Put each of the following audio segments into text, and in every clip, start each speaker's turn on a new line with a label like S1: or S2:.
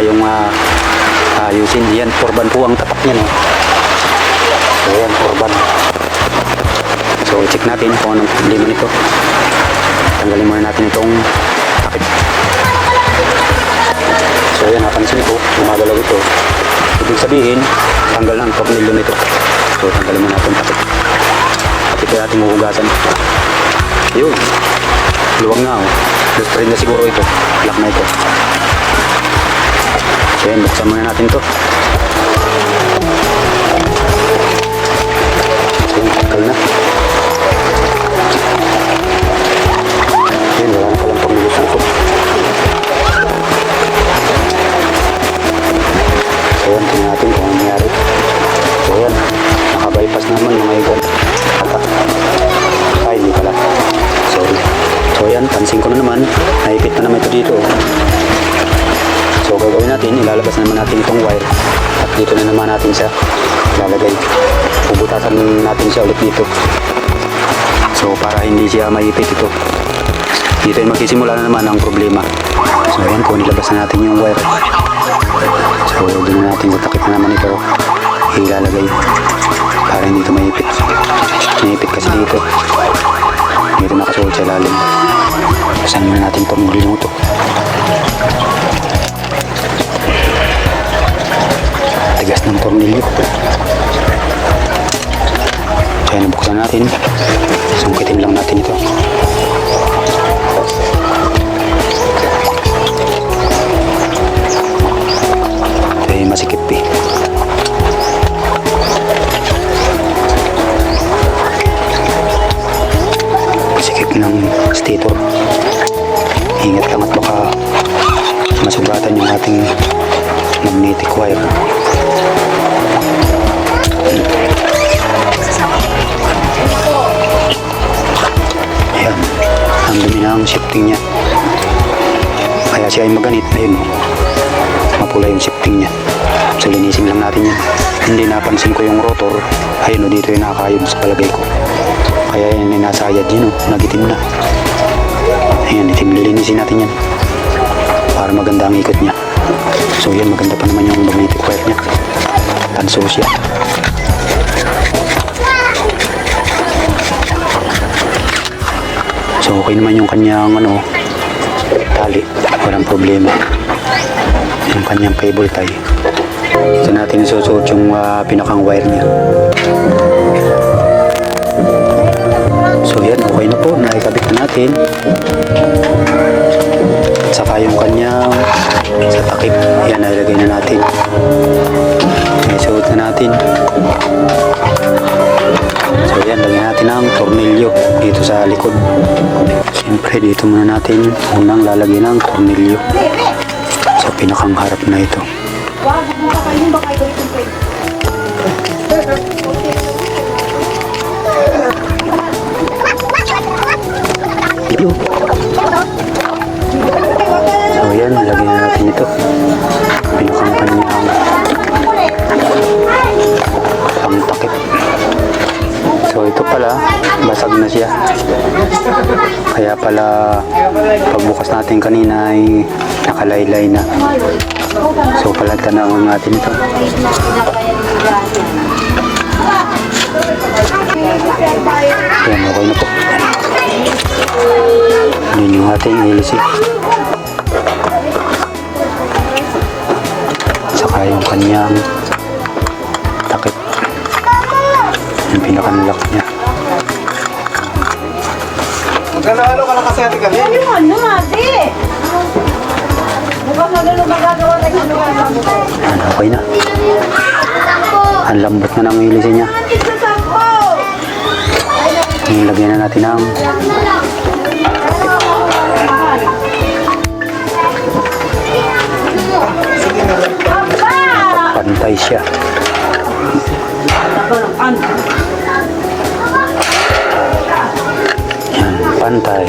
S1: tayong ah, ayusin. Yan, korban po ang tapak niya. No? So yan, korban. So check natin kung anong problema nito. Tanggalin muna natin itong takip. So yan, napansin ko, gumagalaw ito. Ibig sabihin, tanggal na ang tornilyo nito. So tanggalin muna natin takip. At ito natin huhugasan. Yun. Luwag na oh. Gusto rin na siguro ito. Lock na ito. So yan, buksan muna natin to. So tanggal na. Siya ulit dito. So para hindi siya maipit ito. Dito yung magsisimula na naman ang problema. So yan, kung nilabas na natin yung wire. So, na natin tatakip na naman ito ilalagay para hindi ito maipit. Maipit kasi dito. Dito nakasuot sa lalim. Saan na natin itong linuto. Tigas ng tornilyo. Kaya nabuksan natin. Sungkitin lang natin ito. Ito yung masikip eh. Siya ay maganit. Ayun. Mapula yung shifting niya. So linisin lang natin yan. Hindi napansin ko yung rotor. Ayun o, dito yung nakakayod sa palagay ko. Kaya yan yung nasa ayad yun o. Nagitim na. Ayan, itim lilinisin natin yan. Para maganda ang ikot niya. So yan, maganda pa naman yung magnetic wire niya. Tanso siya. So okay naman yung kanyang ano, tali. Walang problema. Yung kanyang cable tie. Ito natin isusuot yung ah, pinakang wire niya. So yan, okay na po. Naikabit na natin. At saka yung kanyang sa takip. Yan, nalagay na natin. Isuot na natin. So yan, lagyan natin ang tornilyo dito sa likod. Siyempre, dito muna natin unang lalagyan ng tornilyo. Sa pinakang harap na ito. Dito. Natin kanina ay nakalaylay na. So pala tanawin natin ito. Yan, okay na po. Yun yung ating ilisi. Saka yung kanyang takip. Yung pinakanlock niya.
S2: Magkano ka na kasi ate kami?
S3: Ano ano ate? Mukhang magano magagawa ng ano ka
S1: Yan, okay na. Ang lambot na ng ilisi niya.
S3: Sa
S1: lagyan na natin ng pantay siya. Yan, pantay.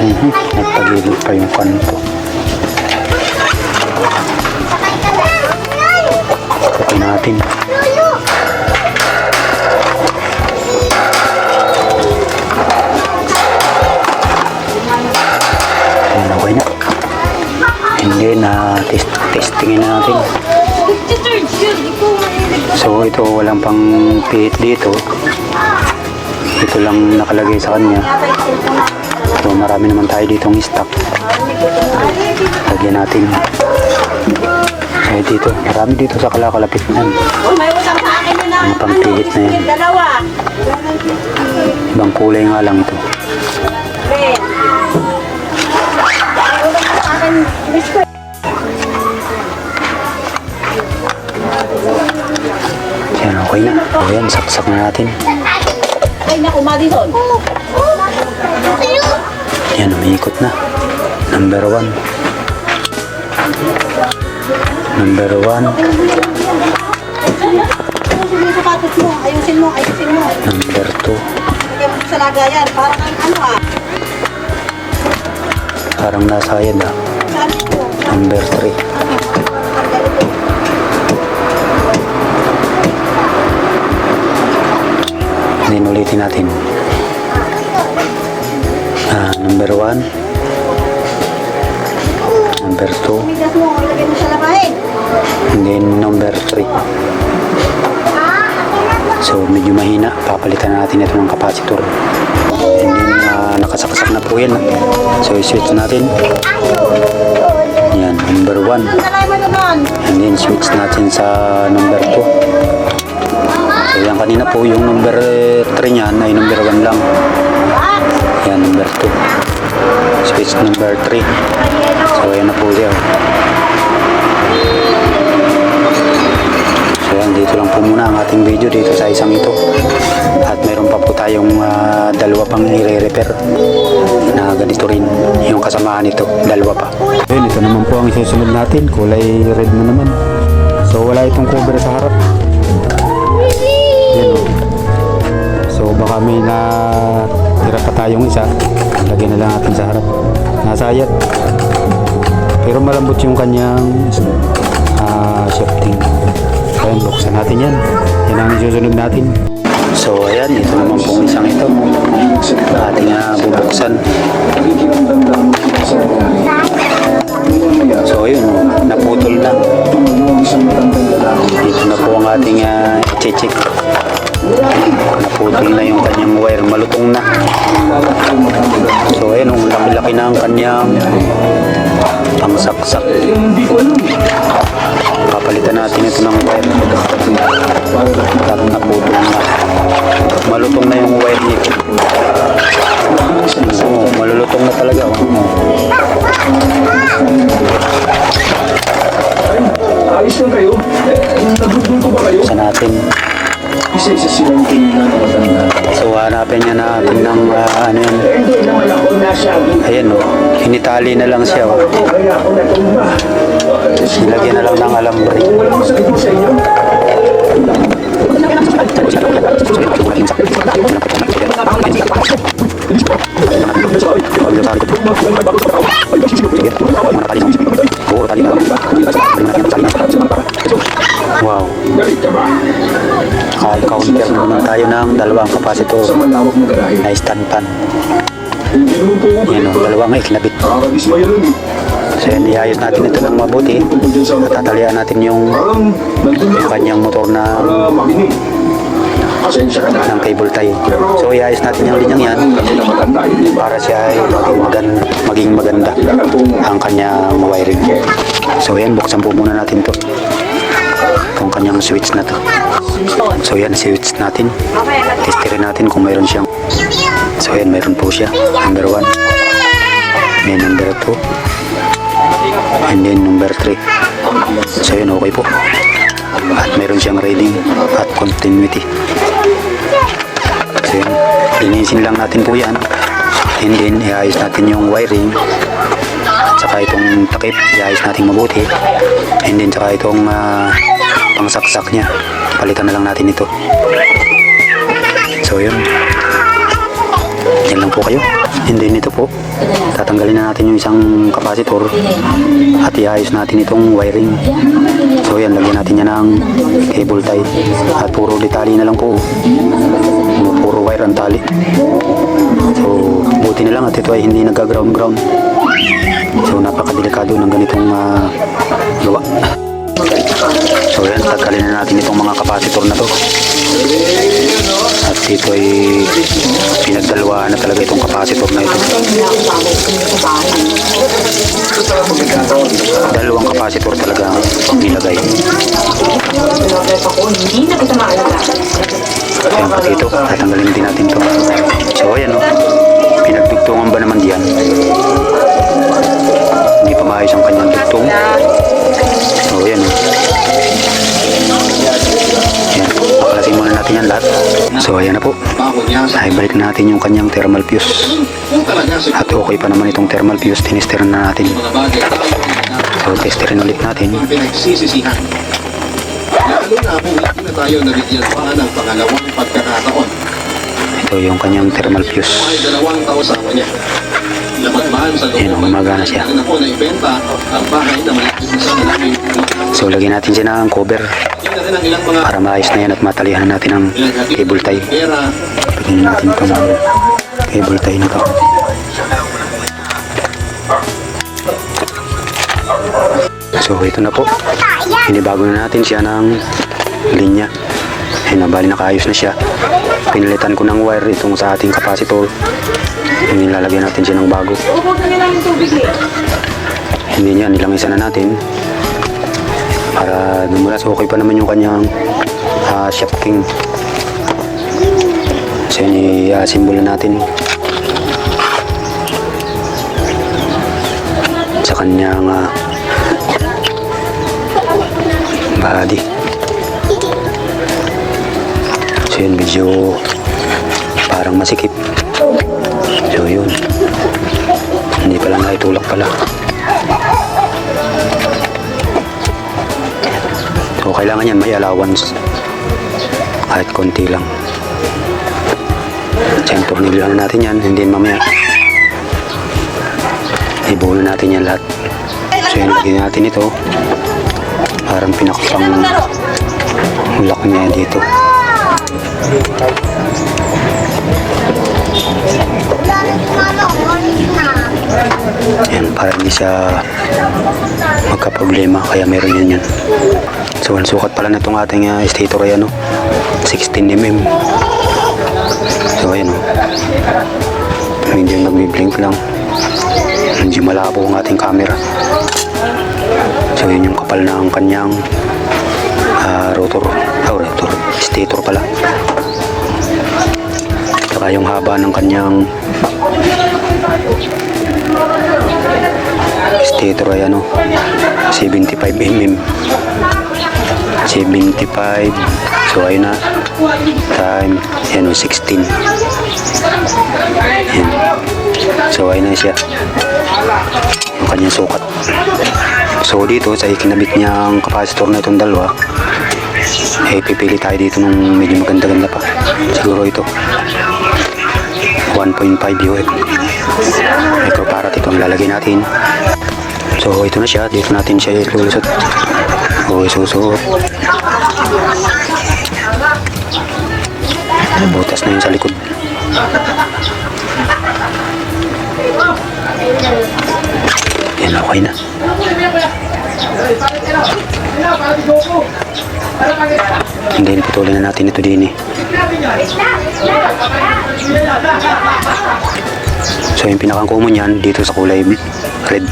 S1: Mm-hmm. Nagpalilog pa yung kanto. Kapin natin. Ayan, okay na. And then, uh, test testingin natin. So, ito, walang pang pihit dito. Ito lang nakalagay sa kanya. So, marami naman tayo ditong stock. Lagyan natin. So, dito, marami dito sa kalakalapit na yan.
S3: Sa akin yun na.
S1: Mga yan. Ibang kulay nga lang to.
S3: May
S1: okay na. So, yan, saksak na natin.
S3: Ay, naku, Madison.
S1: Yan, umiikot na. Number one. Number one.
S3: Ayusin mo. Ayusin mo.
S1: Number two.
S3: Sa lagayan. Parang ang ano ah.
S1: Parang nasa yan ah.
S3: Sabi ko.
S1: Number three. Then ulitin natin. Ah, number one. Number two.
S3: Migas mo, ilagay mo sa labahin.
S1: And then number 3. So medyo mahina. Papalitan natin ito ng capacitor. And then ah, nakasaksak na po yan. So i-switch natin. Yan, number 1.
S3: Ang dalay mo naman.
S1: And then switch natin sa number 2. So yan kanina po yung number 3 niyan ay number 1 lang. Yan, number 2. Switch number 3. So yan na po siya. So yan, dito lang po muna ang ating video dito sa isang ito. At meron pa po tayong ah, dalawa pang i-repair na ganito rin yung kasamaan nito. Dalawa pa. Ayun, ito naman po ang isusunod natin. Kulay red na naman. So wala itong cover sa harap. Yan o. So baka may na tira pa tayong isa. Lagyan na lang natin sa harap. Nasayat. Pero malambot yung kanyang ah, shifting. Ayan, buksan natin yan. Yan ang isusunod natin. So ayan, ito naman pong isang ito. Ating na bubuksan. So ayun, naputol na. Dito na po ang ating uh, check Naputol na yung kanyang wire, malutong na. So ayun, ang laki-laki na ang kanyang pangsaksak. Papalitan natin ito ng wire. Parang naputol na. Malutong na yung wire nito. Oo, malulutong na talaga. Oh.
S4: Ayos lang kayo? Nagugol ko ba kayo?
S1: Sa natin.
S4: Isa-isa silang tingnan ng matanda.
S1: So hanapin niya natin ng ah, ano
S4: nasabi.
S1: Ayan o. Hinitali na lang siya oh. o.
S4: Natumba.
S1: Nilagyan na lang ng alambre. Wow.
S4: Galit ka ba?
S1: Counter naman tayo ng dalawang kapasitor
S4: na
S1: stand pan. Yan o, dalawang ikinabit. So yan, iayos natin ito ng mabuti. At tatalian natin yung, yung kanyang motor na ng cable tie. So iayos natin yung linyang yan para siya ay maging maganda, maging maganda ang kanyang wiring. So yan, buksan po muna natin to. Itong kanyang switch na to. So yan, switch natin. Testerin natin kung mayroon siyang. So yan, mayroon po siya. Number 1. May number 2. And then number 3. So yan, okay po. At mayroon siyang reading at continuity. So yan, linisin lang natin po yan. And then, iayos natin yung wiring. At saka itong takip, iayos natin mabuti. And then, saka itong ah, pangsaksak niya. Palitan na lang natin ito. So, yun. Yan lang po kayo. And then ito po, tatanggalin na natin yung isang capacitor at iayos natin itong wiring. So yan, lagyan natin yan ng cable tie. At puro detali na lang po. Puro wire ang tali. So, buti na lang at ito ay hindi nag-ground-ground. So, napakadelikado ng ganitong ah, gawa. So, yan, tanggalin na natin itong mga capacitor na to. At dito ay pinagdalawahan na talaga itong capacitor na ito. Dalawang capacitor talaga ang nilagay. Ayan pa dito, tatanggalin din natin to. So ayan o, pinagdugtungan ba naman diyan? Hindi pa maayos ang kanyang dugtong. So ayan o. Ayan, paklasin muna natin yan lahat. So ayan na po. Ay balik natin yung kanyang thermal fuse. At okay pa naman itong thermal fuse, tinisteran na natin. So testerin ulit natin.
S5: Lalo na kung hindi na tayo nabigyan pa ng pangalawang pagkakataon.
S1: Ito yung kanyang thermal fuse.
S5: Ay dalawang taon sa niya. Lamatmaan sa loob
S1: Ayun, gumagana siya. So lagyan natin siya ng cover para maayos na yan at matalihan natin ang cable tie. Lagyan natin itong cable tie na to. So ito na po. Pinibago na natin siya ng linya. Ayun na, bali nakaayos na siya. Pinalitan ko ng wire itong sa ating capacitor. Yung nilalagyan natin siya ng bago. Hindi niya, nilangisan na natin. Para dumulas, okay pa naman yung kanyang uh, shafting. So yun, i-assemble na natin. Sa kanyang ah, body. Yun, medyo parang masikip. So yun. Hindi pala naitulak pala. So kailangan yan may allowance. Kahit konti lang. So yung tornilyo na natin yan. Hindi mamaya. Ibuo na natin yan lahat. So yun, lagyan natin ito. Parang pinakapang lock niya dito. Yan, para hindi siya magka-problema. Kaya meron yan yan. So, ang sukat pala na itong ating uh, stator ay ano, 16mm. So, ayan o. Medyo nagbi-blink lang. Medyo malabo ang ating camera. So, yun yung kapal na ang kanyang ah, rotor. Ah, rotor. Stator pala. Saka yung haba ng kanyang stator ay ano, 75mm. 75 so ayun na. Time yan o 16 yan so ayun na siya. Yung kanyang sukat. So dito sa ikinabit niyang capacitor na itong dalawa eh pipili tayo dito nung medyo maganda-ganda pa. Siguro ito. 1.5 UF microfarad ito ang lalagay natin. So ito na siya. Dito natin siya ilulusot. O isusuot. Butas na yun sa likod. Yan okay na and then putulin na natin ito din eh. So yung pinakang common yan dito sa kulay red.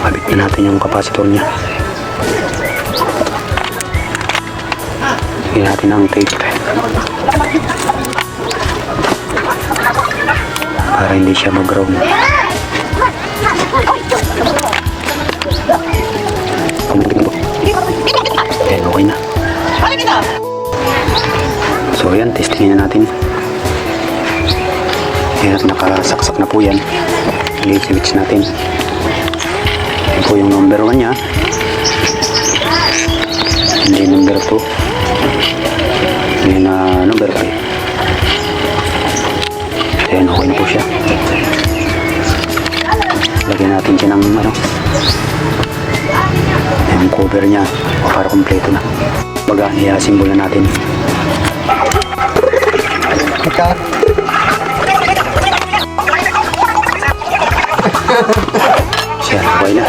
S1: Kabit na natin yung capacitor niya. Lagyan natin ang tape. Para hindi siya mag-ground okay na. So, ayan, testingin na natin. Ayan, nakasaksak na po yan. I-switch natin. Ayan po yung number 1 niya. Hindi number 2. Ayan na number 5. Ayan, okay na po siya. Lagyan natin siya ng ano, yung cover niya para kompleto na. Baga, i-assemble na natin.
S2: Ika.
S1: Siya, okay na.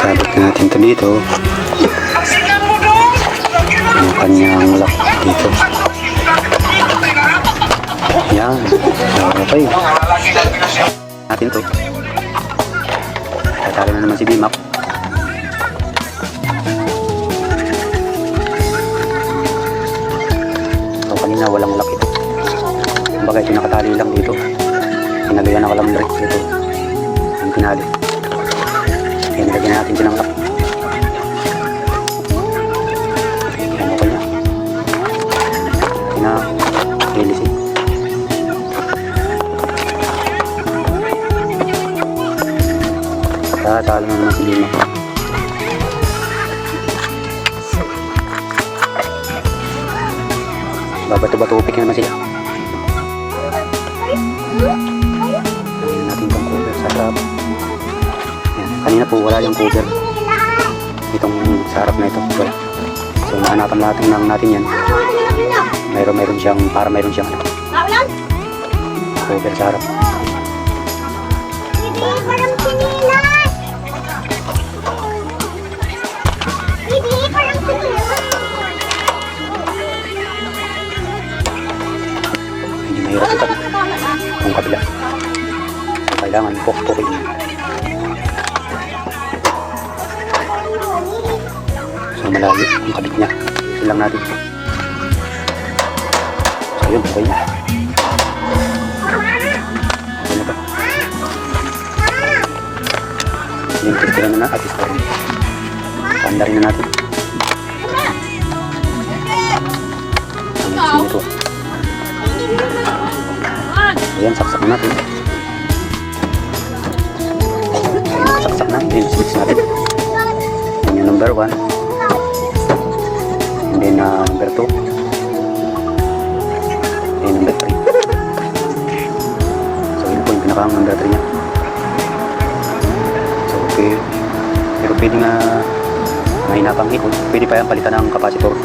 S1: Sabit na natin to dito. Yung kanyang lock dito. Yan. Okay. Natin to. Tatalo na naman si Bimac. So kanina walang lock ito. Kumbaga ito nakatali lang dito. Pinagayan ako lang dito. Yung pinali. Kaya nilagyan natin siya Tatalo na naman si Lima. Babato-batupik naman sila. Lagyan natin itong cover sa harap. Yan. Kanina po wala yung cover. Itong sa harap na ito. Wala. So mahanapan natin lang natin yan. Mayroon mayroon siyang para mayroon siyang ano, cover sa harap. Kailangan pok-pokin. So malayo ang kabit niya. Ito lang natin. So yun, okay na. Okay na ba? Yung testira na na at testira na. Panda rin na natin. Ang ito. Ayan, saksak na natin. Ayan, mix natin. Yan yung number 1. And then uh, number 2. And number 3. So yun po yung pinakang number 3 niya. So okay. Pero pwede nga mahina pang ikot. Pwede pa yan palitan ng kapasitor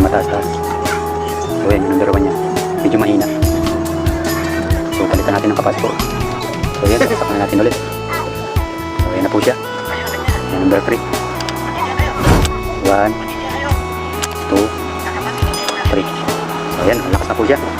S1: na mataas-taas. So yan yung number 1 niya. Medyo mahina. So palitan natin ng kapasitor. So yan, saksak na natin ulit. Na po siya. Number 3. 1, 2, 3. So yan, malakas na po siya.